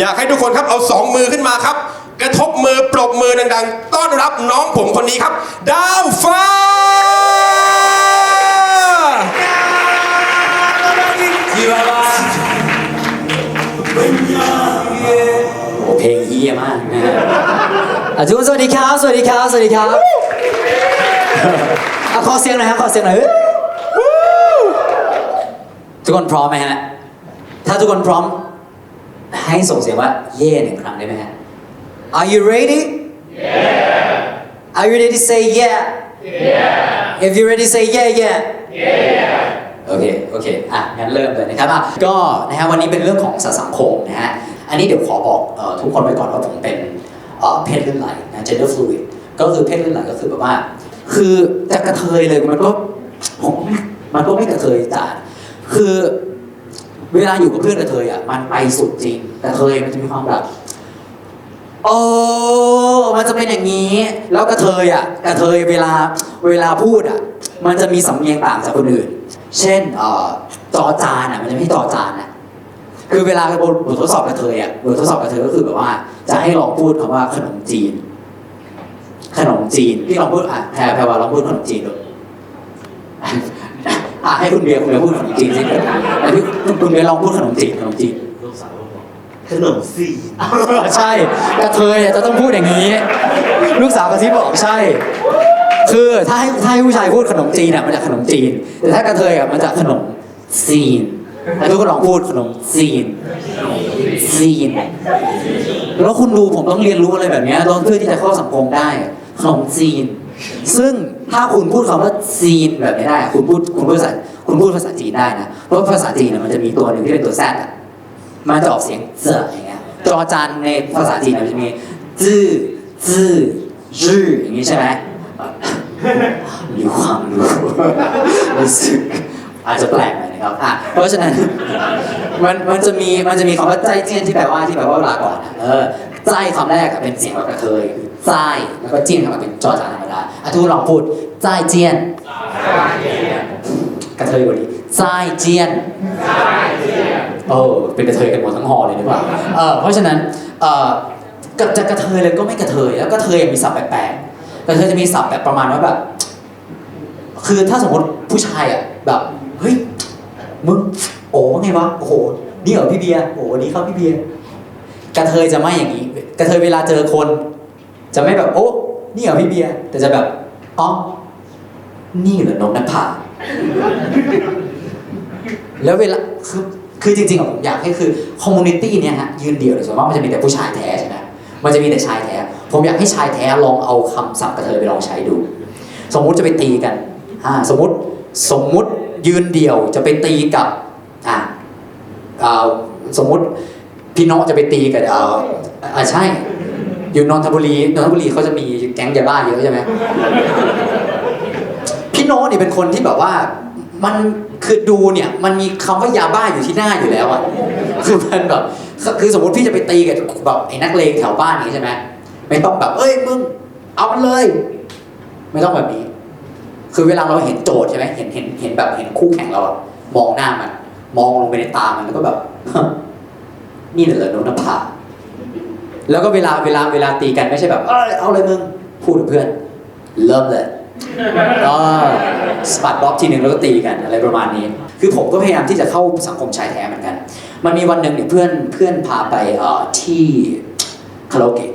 อยากให้ทุกคนครับเอาสองมือขึ้นมาครับ กระทบมือปรบมือดังๆ ต้อนรับน้องผมคนนี้ครับ ดาวฟ้าโอ้เพลงเฮียมากนะฮะอะทุกคนสวัสดีครับ สวัสดีครับ สวัสดีครับอะขอเสียงหน่อยฮะขอเสียงหน่อยทุกคนพร้อมไหมฮะ ถ้าทุกคนพร้อม ให้ส่งเสียงว่าเย่หนึ่งครั้งได้ไหมฮะ Are you ready? Yeah. Are you ready to say yeah? Yeah. If you ready to say yeah yeah. Yeah. โอเค โอเค อะ งั้นเริ่มเลยนะครับอะก็นะฮะวันนี้เป็นเรื่องของสัสังคมนะฮะ อันนี้เดี๋ยวขอบอกเอ่อทุกคนไว้ก่อนว่าผมเป็นเอ่อเพศลื่นไหลนะ gender fluid ก็คือเพศลื่นไหลก็คือแบบว่า คือจะกระเทยเลยมันก็ผมมันก็ไม่กระเทยจ้าคือ เวลาอยู่กับเพื่อนกระเทยอะมันไปสุดจริงกระเทยมันจะมีความแบบโอ้มันจะเป็นอย่างนี้ แล้วกระเทยอะกระเทยเวลาเวลาพูดอะ มันจะมีสำเนียงต่างจากคนอื่น เช่นเอ่อจอจานอะมันจะไม่ใช่จอจานอะคือเวลาบทบททดสอบกระเทยอะบททดสอบกระเทยก็คือแบบว่า จะให้ลองพูดคำว่าขนมจีน ขนมจีนพี่ลองพูดอะแพรแพรว่าลองพูดขนมจีนดู อะให้คุณเบียร์คุณเบียร์พูดขนมจีนสิแล้วพี่คุณเบียร์ลองพูดขนมจีนขนมจีนลูกสาวบอกขนมสีนใช่กระเทยอะจะต้องพูดอย่างนี้ ลูกสาวกระซิบบอกใช่ คือถ้าให้ถ้าให้ผู้ชายพูดขนมจีนอะมันจะขนมจีน แต่ถ้ากระเทยอะมันจะขนมซีนแล้วทุกคนลองพูดขนมซีนซีนแล้วคุณดูผมต้องเรียนรู้อะไรแบบเนี้ยต้องเพื่อที่จะเข้าสังคมได้ขนมจีน ซึ่งถ้าคุณพูดคำว่าจีนแบบนี้ได้ คุณพูดคุณพูดภาษาคุณพูดภาษาจีนได้นะเพราะภาษาจีนมันจะมีตัวหนึ่งที่เป็นตัวแซดมันจะออกเสียงเจออย่างเงี้ยจอจานในภาษาจีนมันจะมีจื้อจื้อจื้ออย่างงี้ใช่ไหมมีความรู้รู้สึกอาจจะแปลกหน่อยนะครับอะเพราะฉะนั้นมันมันจะมีมันจะมีคำว่าใจเจียนที่แปลว่าที่แปลว่าลาก่อนเออใจคำแรกเป็นเสียงแบบกระเทยคือ ใจแล้วก็เจียนเข้ามาเป็นจอจานธรรมดาอะทุกคนลองพูดใจเจียนกระเทยกว่านี้ใจเจียนโอ้เป็นกระเทยกันหมดทั้งหอเลยดีกว่าเออเพราะฉะนั้นเออจะจะกระเทยเลยก็ไม่กระเทยแล้วกระเทยมีศัพท์แปลกๆกระเทยจะมีศัพท์แบบประมาณว่าแบบ คือถ้าสมมติผู้ชายอะแบบเฮ้ยมึงโอ้ว่าไงวะโอ้โหนี่เหรอพี่เบียร์โอ้วันนี้ครับพี่เบียร์กระเทยจะไม่อย่างนี้ กระเทยเวลาเจอคน จะไม่แบบ โอ้นี่เหรอพี่เบียร์แต่จะแบบอ๋อนี่เหรอนงนักผาแล้วเวลาคือคือจริงๆอะผมอยากให้คือคอมมูนิตี้เนี่ยฮะยืนเดี่ยวเลยส่วนมากมันจะมีแต่ผู้ชายแท้ใช่ไหมมันจะมีแต่ชายแท้ ผมอยากให้ชายแท้ลองเอาคำศัพท์กระเทยไปลองใช้ดู สมมุติจะไปตีกันอ่าสมมติสมมุติยืนเดี่ยวจะไปตีกับอ่าอ่าสมมุติพี่น้องจะไปตีกับอ่าอ่าใช่ อยู่นนทบุรีนนทบุรีเขาจะมีแก๊งยาบ้าเยอะใช่ไหมพี่โน้ตเนี่ยเป็นคนที่แบบว่ามันคือดูเนี่ยมันมีคำว่ายาบ้าอยู่ที่หน้าอยู่แล้วอะคือมันแบบคือสมมติพี่จะไปตีกับแบบไอ้นักเลงแถวบ้านนี้ใช่ไหมไม่ต้องแบบ เอ้ยมึงเอามันเลย ไม่ต้องแบบนี้ คือเวลาเราเห็นโจทย์ใช่ไหมเห็นเห็นเห็นแบบเห็นคู่แข่งเราอะมองหน้ามัน มองลงไปในตามันแล้วก็แบบนี่เหรอโนนภา แล้วก็เวลาเวลาเวลาตีกันไม่ใช่แบบเอ้ยเอาเลยมึงพูดกับเพื่อนเริ่มเลยอ๋อสปัดบล็อกทีหนึ่งแล้วก็ตีกันอะไรประมาณนี้ คือผมก็พยายามที่จะเข้าสังคมชายแท้เหมือนกัน มันมีวันหนึ่งเนี่ยเพื่อนเพื่อนพาไปเอ่อที่คาราโอเกะ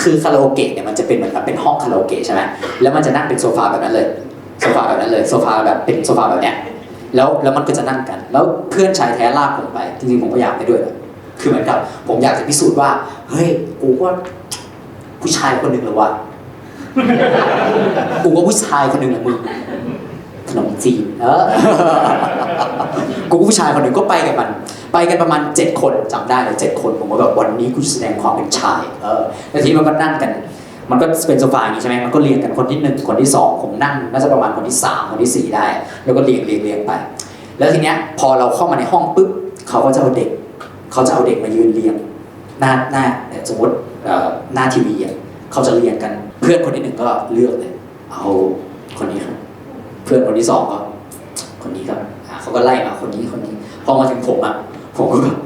คือคาราโอเกะเนี่ยมันจะเป็นเหมือนกับเป็นห้องคาราโอเกะใช่ไหมแล้วมันจะนั่งเป็นโซฟาแบบนั้นเลยโซฟาแบบนั้นเลยโซฟาแบบเป็นโซฟาแบบเนี้ยแล้วแล้วมันก็จะนั่งกัน แล้วเพื่อนชายแท้ลากผมไปจริงๆผมก็อยากไปด้วยนะ คือเหมือนกับผมอยากจะพิสูจน์ว่า เฮ้ย กูว่าผู้ชายคนหนึ่งหรอวะ กูก็ผู้ชายคนหนึ่งแหละมึงขนมจีนเออกูก็ผู้ชายคนหนึ่งก็ไปกับมัน ไปกันประมาณเจ็ดคนจำได้เลยเจ็ดคนผมก็แบบวันนี้กูแสดงความเป็นชาย เออแล้วทีนี้มันก็นั่งกัน มันก็เป็นโซฟาอย่างนี้ใช่ไหมมันก็เรียงกันคนที่หนึ่งคนที่สองผมนั่งน่าจะประมาณคนที่สามคนที่สี่ได้ แล้วก็เรียงเรียงเรียงไป แล้วทีเนี้ยพอเราเข้ามาในห้องปุ๊บเขาก็จะเอาเด็ก เขาจะเอาเด็กมายืนเรียงหน้าหน้าเนี่ยสมมติหน้าทีวีอะเขาจะเรียงกัน เพื่อนคนที่หนึ่งก็เลือกเลย เอาคนนี้ครับ เพื่อนคนที่สองก็คนนี้ครับเขาก็ไล่มาคนนี้คนนี้ พอมาถึงผมอะผมก็แบบ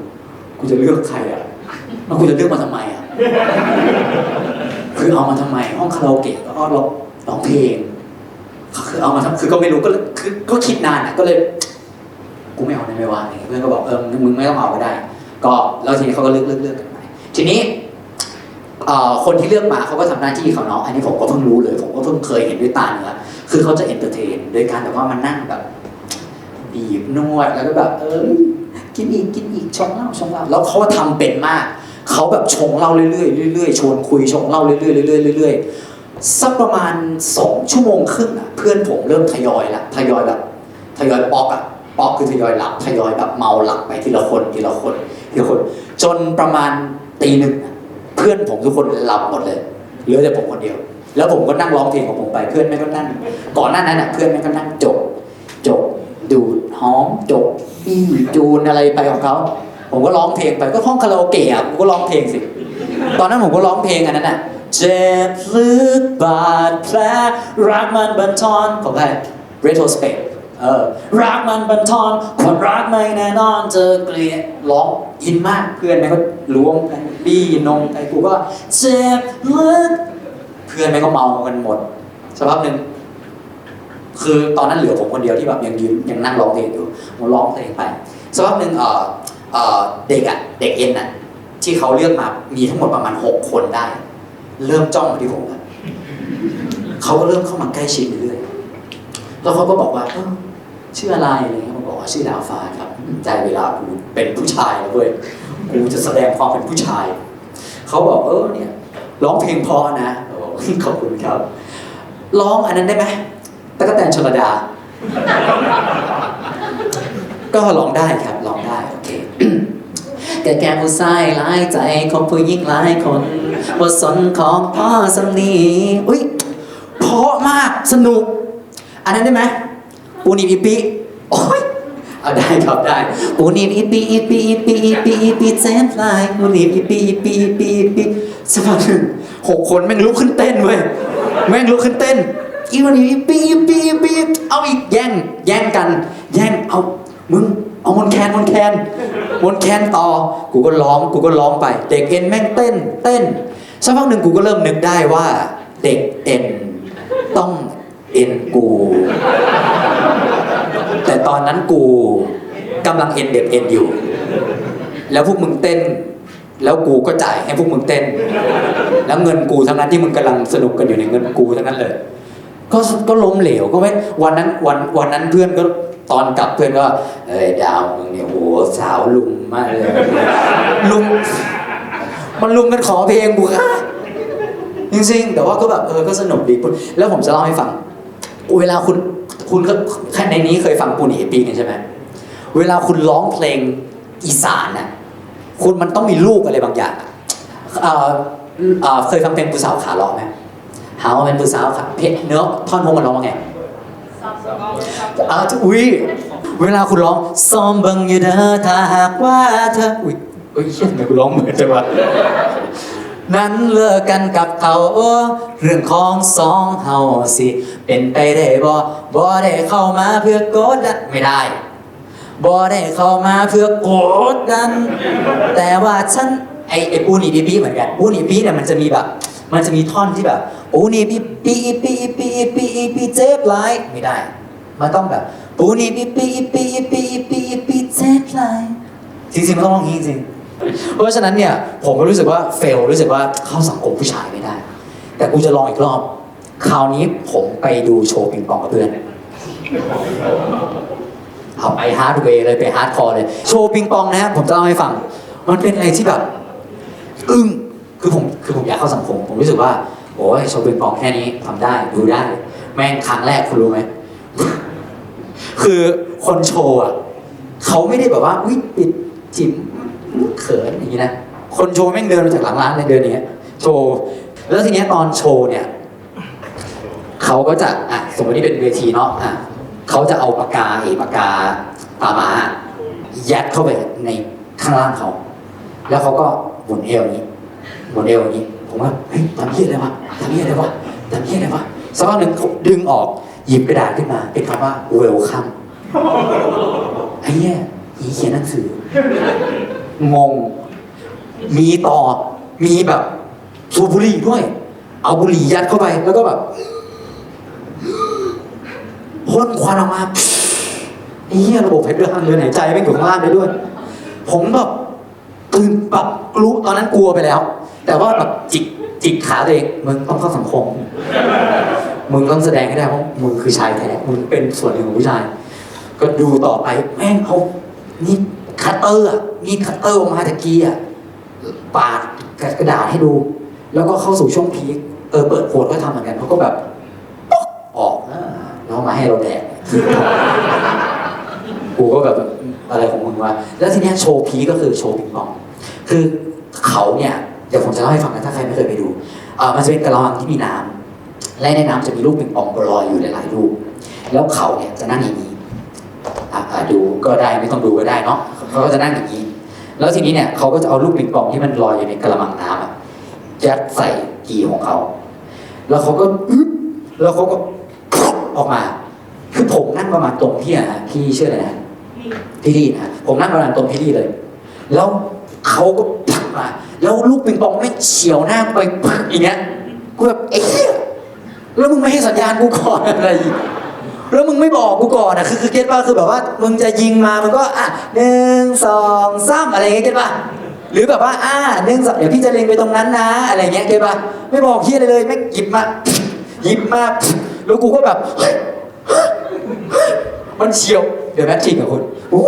กูจะเลือกใครอะแล้วกูจะเลือกมาทำไมอะคือเอามาทำไม ห้องคาราโอเกะก็ร้องร้องเพลงคือเอามาทำคือก็ไม่รู้ก็คือก็คิดนานอะก็เลย กูไม่เอาได้ไหมวะเพื่อนก็บอกเออมึงมึงไม่ต้องเอาก็ได้ ก็แล้วทีนี้เขาก็เลือกเลือกเลือกกันไปทีนี้คนที่เลือกมาเขาก็ทำหน้าที่เขาเนาะอันนี้ผมก็เพิ่งรู้เลย ผมก็เพิ่งเคยเห็นด้วยตาเนื้อคือเขาจะเอนเตอร์เทนโดยการแบบว่ามานั่งแบบ บีบนวดแล้วก็แบบเออกินอีกกินอีกชงเหล้าชงเหล้าแล้วเขาทำเป็นมากเขาแบบชงเหล้าเรื่อยๆเรื่อยๆชวนคุยชงเหล้าเรื่อยๆเรื่อยๆเรื่อยๆสักประมาณสองชั่วโมงครึ่งอะเพื่อนผมเริ่มทยอยละทยอยแบบทยอยปอกอะปอกคือทยอยหลับทยอยแบบเมาหลับไปทีละคนทีละคน ทีละคนจนประมาณตีหนึ่งเพื่อนผมทุกคนหลับหมดเลยเหลือแต่ผมคนเดียว แล้วผมก็นั่งร้องเพลงของผมไปเพื่อนแม่ก็นั่งก่อนหน้านั้นอะเพื่อนแม่ก็นั่งจบจบดูดหอมจบอีจูนอะไรไปของเขาผมก็ร้องเพลงไปก็ห้องคาราโอเกะอะผมก็ร้องเพลงสิ ตอนนั้นผมก็ร้องเพลงอันนั้นอะเจ็บลึกบาดแผลรักมันบันทอนของใคร retrospect เออรักมันบันทอนความรักไม่แน่นอนเจอเกลียดร้องอินมากเพื่อนแม่ก็ล้วงไปบี้นมไปกูก็เจ็บลึกเพื่อนแม่ก็เมากันหมดสักพักหนึ่งคือตอนนั้นเหลือผมคนเดียวที่แบบยังยืนยังนั่งร้องเพลงอยู่ผมร้องเพลงไปสักพักหนึ่งเออเออเด็กอะเด็กเอ็นอะที่เขาเลือกมามีทั้งหมดประมาณหกคนได้ เริ่มจ้องมาที่ผมแล้วเขาก็เริ่มเข้ามาใกล้ชิดเรื่อยแล้วเขาก็บอกว่า ชื่ออะไรอะไรเงี้ยผมบอกว่าชื่อดาวฟ้าครับ ใจเวลากูเป็นผู้ชายแล้วเว้ยกูจะแสดงความเป็นผู้ชาย เขาบอกเออเนี่ยร้องเพลงพอนะอขอบคุณครับ ร้องอันนั้นได้ไหมตะกแตนชลดา ก็ร้องได้ครับร้องได้โอเคแต่แกผู้ชายหลายใจของผู้หญิงหลายคนบทสนของพ่อสำนีอุ้ยเพราะมากสนุก อันนั้นได้ไหม ปูนีปีปีโอ้ยเอาได้ครับได้ปูนีปีปีปีปีปีปีเซนไลน์ปูนีปีปีปีปีปีสักพักหนึ่งหกคนแม่งลุกขึ้นเต้นเว้ยแม่งลุกขึ้นเต้นอีวันนี้ปีปีปีเอาอีกแย่งแย่งกัน แย่งเอามึงเอามนแคนมนแคนมนแคนต่อ กูก็ร้องกูก็ร้องไป เด็กเอ็นแม่งเต้นเต้นสักพักหนึ่งกูก็เริ่มนึกได้ว่า เด็กเอ็นต้องเอ็นกู แต่ตอนนั้นกูกำลังเอ็นเด็กเอ็นอยู่ แล้วพวกมึงเต้น แล้วกูก็จ่ายให้พวกมึงเต้น แล้วเงินกูทั้งนั้นที่มึงกำลังสนุกกันอยู่ในเงินกูทั้งนั้นเลย ก็ก็ล้มเหลวก็ไม่วันนั้นวันวันนั้นเพื่อนก็ตอนกลับเพื่อนก็เอ้ยดาวมึงเนี่ยโหสาวลุมมากเลยลุมมันลุมกันขอเพลงกูค่ะจริงๆแต่ว่าก็แบบเออก็สนุกดีแล้วผมจะเล่าให้ฟังเวลาคุณ คุณก็แค่ในนี้เคยฟังปูหนีปีกันใช่ไหมเวลาคุณร้องเพลงอีสานน่ะคุณมันต้องมีลูกอะไรบางอย่างอะเอ่อเอ่อเคยฟังเพลงผู้สาวขาเลาะไหมหาว่าเป็นผู้สาวค่ะเพชรเนื้อท่อนฮุกมันร้องว่าไงอ้าวอุ้ยเวลาคุณร้องซ้อมเบังอยู่เด้อถ้าหากว่าเธออุ้ยอุ้ยเชี่ยทำไมกูร้องเหมือนจังวะ นั้นเลิกกันกับเขาเรื่องของสองเฮาสิ เป็นไปได้บ่บ่ได้เข้ามาเพื่อกดดันไม่ได้บ่ได้เข้ามาเพื่อกดดัน แต่ว่าฉันไอไอปูนี่ปีปีเหมือนกันปูนี่ปีเนี่ยมันจะมีแบบ มันจะมีท่อนที่แบบปูนี่ปีปีปีปีปีปีเจ็บหลไม่ได้มันต้องแบบปูนี่ปีปีปีปีปีปีเจ็บหลจริงๆมันต้องร้องอย่างนี้จริง เพราะฉะนั้นเนี่ยผมก็รู้สึกว่าเฟลรู้สึกว่าเข้าสังคมผู้ชายไม่ได้ แต่กูจะลองอีกรอบ คราวนี้ผมไปดูโชว์ปิงปองกับเพื่อนเอาไปฮาร์ดเวย์เลยไปฮาร์ดคอร์เลย โชว์ปิงปองนะผมจะเล่าให้ฟัง มันเป็นอะไรที่แบบ อึ้งคือผมคือผมอยากเข้าสังคม ผมรู้สึกว่าโอ้ยโชว์ปิงปองแค่นี้ทำได้ดูได้ แม่งครั้งแรกคุณรู้ไหมคือคนโชว์อะเขาไม่ได้แบบว่าอุ้ยปิดจิ๋ม เขินอย่างนี้นะคนโชว์แม่งเดินมาจากหลังร้านเลยเดินอย่างเนี้ยโชว์แล้วทีเนี้ยตอนโชว์เนี่ยเขาก็จะอะสมมตินี่เป็นเวทีเนาะอะเขาจะเอาปากกาไอ้ปากกาตามายัดเข้าไปในข้างล่างเขา แล้วเขาก็หมุนเอวอย่างนี้หมุนเอวอย่างนี้ ผมว่าเฮ้ยทำเหี้ยอะไรวะทำเหี้ยอะไรวะทำเหี้ยอะไรวะสักพักหนึ่งดึงออกหยิบกระดาษขึ้นมา เป็นคำว่า welcome ไอ้เหี้ยอีเขียนหนังสือ งง มีต่อ มีแบบสูบบุหรี่ด้วย เอาบุหรี่ยัดเข้าไป แล้วก็แบบพ่นควันออกมาไอ้เหี้ยระบบหายใจเรือนหายใจไม่งอยู่ข้างล่างเลยด้วย ผมแบบตื่นแบบรู้ตอนนั้นกลัวไปแล้ว แต่ว่าแบบจิกจิกขาตัวเองมึงต้องเข้าสังคม มึงต้องแสดงให้ได้ว่ามึงคือชายแท้มึงเป็นส่วนหนึ่งของผู้ชาย ก็ดูต่อไปแม่งเขานี่คัตเตอร์อะ นี่คัตเตอร์ออกมาตะกี้อะปาดกระดาษให้ดู แล้วก็เข้าสู่ช่วงพีคเออเปิดโพดก็ทำเหมือนกันเขาก็แบบอกออกแล้วมาให้เราแดกกูก็แบบอะไรของมึงวะแล้วทีเนี้ยโชว์พีก็คือโชว์ปิงปอง คือเขาเนี่ยเดี๋ยวผมจะเล่าให้ฟังนะถ้าใครไม่เคยไปดูเอ่ามันจะเป็นกระมังที่มีน้ำและในน้ำจะมีลูกปิงปองลอยอยู่หลายๆลูกแล้วเขาเนี่ยจะนั่งอย่างนี้ดูก็ได้ไม่ต้องดูก็ได้เนาะเขาก็จะนั่งอย่างนี้ แล้วทีนี้เนี่ยเขาก็จะเอาลูกปิงปองที่มันลอยอยู่ในกระมังน้ำอะยัดใส่กีของเขา แล้วเขาก็อึ๊บแล้วเขาก็ออกมา คือผมนั่งประมาณตรงที่อะฮะพี่เชื่ออะไรนะพี่ดีนะผมนั่งประมาณตรงพี่ดีเลย แล้วเขาก็ผลักมาแล้วลูกปิงปองไม่เฉียวหน้าไปปึ๊กอย่างเงี้ยกูแบบเอ๊ะแล้วมึงไม่ให้สัญญาณกูก่อนอะไร แล้วมึงไม่บอกกูก่อนอะคือคือเก็ตป่ะคือแบบว่ามึงจะยิงมามึงก็อะหนึ่งสองสามอะไรเงี้ยเก็ตป่ะหรือแบบว่าอ่าหนึ่งสองเดี๋ยวพี่จะเล็งไปตรงนั้นนะ อะไรเงี้ยเก็ตป่ะไม่บอกพี่อะไรเลยไม่หยิบมาหยิบมาแล้วกูก็แบบมันเฉียวเดี๋ยวแมทชิกกับคุณวู้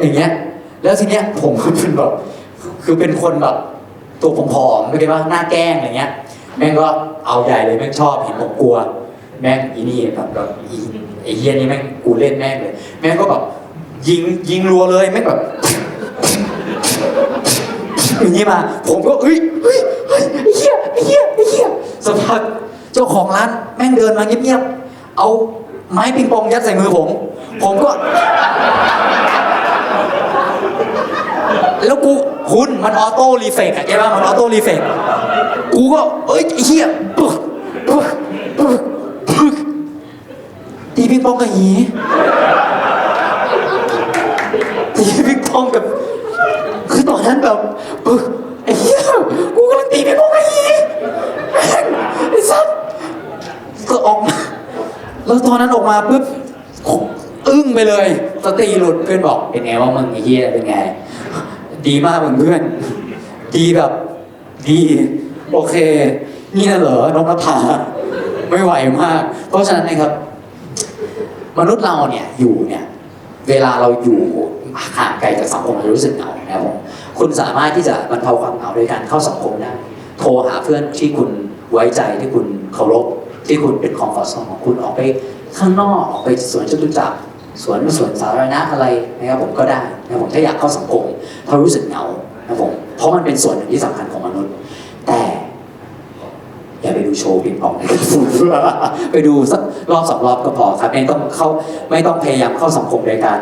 อย่างเงี้ย แล้วทีเนี้ยผมคือเป็นแบบคือเป็นคนแบบตัวผอมๆไม่ได้ว่าหน้าแกล้งอะไรเงี้ยแม่งก็เอาใหญ่เลยแม่งชอบเห็นผมกลัว แม่งอีนี่แบบแบบอีไอ้เฮียนี่แม่งกูเล่นแม่งเลย แม่งก็แบบยิงยิงรัวเลยแม่งแบบอย่างนี้มา ผมก็เฮ้ยเฮ้ยเฮียเหี้ยเหี้ยสักพักเจ้าของร้านแม่งเดินมาเงียบๆเอาไม้ปิงปองยัดใส่มือผม ผมก็ แล้วกูคุณมันออโต้รีเฟกอะใช่ป่ะมันออโต้รีเฟกกูก็เอ้ยเหี้ยปึ๊กปึ๊กปึ๊กปึ๊ก ตีปิงปองกับหีตีปิงปองกับ คือตอนนั้นแบบไอ้เหี้ยกูกำลังตีปิงปองกับหีแม่งไอ้สัสก็ออกมาแล้วตอนนั้นออกมาปุ๊บอึ้งไปเลยสติหลุดเพื่อนบอกเป็นไงว่ามึงไอ้เหี้ยเป็นไง ดีมากมึงเพื่อน ดีแบบดีโอเค นี่น่ะเหรอนกนภาไม่ไหวมาก เพราะฉะนั้นนะครับ มนุษย์เราเนี่ยอยู่เนี่ยเวลาเราอยู่ห่างไกลจากสังคมเรารู้สึกเหงานะครับผมคุณสามารถที่จะบรรเทาความเหงาโดยการเข้าสังคมได้โทรหาเพื่อนที่คุณไว้ใจที่คุณเคารพที่คุณเป็นคอมฟอร์ทโซนของคุณออกไปข้างนอกออกไปสวนจตุจักรสวนสวนสาธารณะอะไรนะครับผมก็ได้นะผมถ้าอยากเข้าสังคมเพรารู้สึกเหงานะผมเพราะมันเป็นส่วนหนึ่งที่สำคัญของมนุษย์ แต่ อย่าไปดูโชว์ปิงปองนะครับไปดูสัก รอบสองรอบก็พอครับไม่ต้องเข้าไม่ต้องพยายามเข้าสังคมโดยการ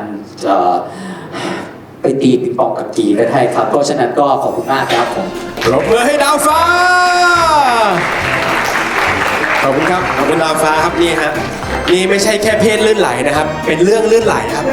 ไปตีปิงปองกับกีก็ได้ครับ เพราะฉะนั้นก็ขอบคุณมากครับผมปรบมือให้ดาวฟ้า ขอบคุณครับ ขอบคุณดาวฟ้าครับนี่ฮะนี่ไม่ใช่แค่เพศลื่นไหลนะครับ เป็นเรื่องลื่นไหลครับ